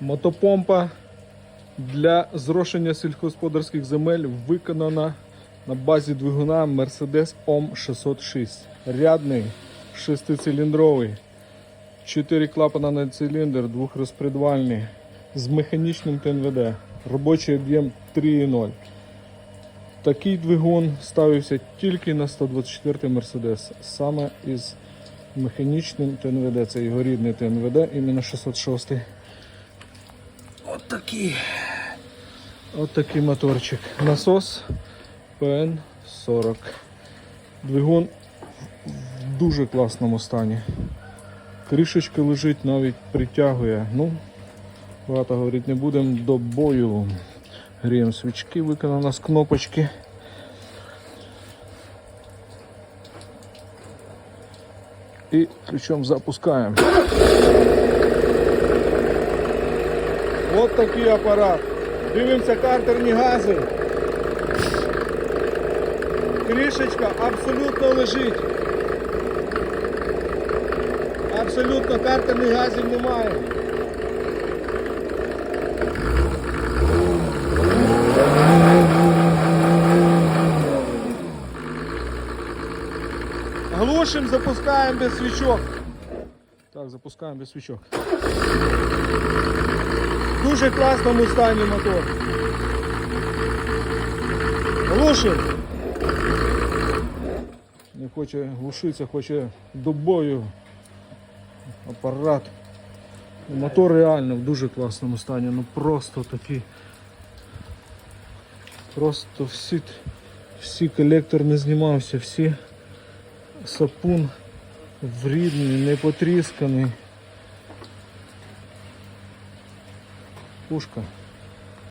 Мотопомпа для зрошення сільськогосподарських земель виконана на базі двигуна Mercedes OM 606. Рядний, шестициліндровий, 4 клапана на циліндр, двохрозпредвальний, з механічним ТНВД. Робочий об'єм 3,0. Такий двигун ставився тільки на 124 Mercedes, саме із механічним ТНВД. Це його рідний ТНВД, іменно 606. От такий. От такий моторчик. Насос ПН-40. Двигун в дуже класному стані. Кришечка лежить, навіть притягує. Ну, багато говорити не будемо до бою. Гріємо свічки, виконана з кнопочки. І ключом запускаємо. От такий апарат. Дивимося картерні гази. Кришечка абсолютно лежить. Абсолютно картерних газів немає. Глушим, запускаємо без свічок. Так, запускаємо без свічок. В дуже класному стані мотор. Глушим. Не хоче глушитися, хоче до бою. Апарат. Мотор реально в дуже класному стані. Ну просто такий. Просто всі, всі колектор не знімався, всі сапун в рідний, не потрісканий. Пушка.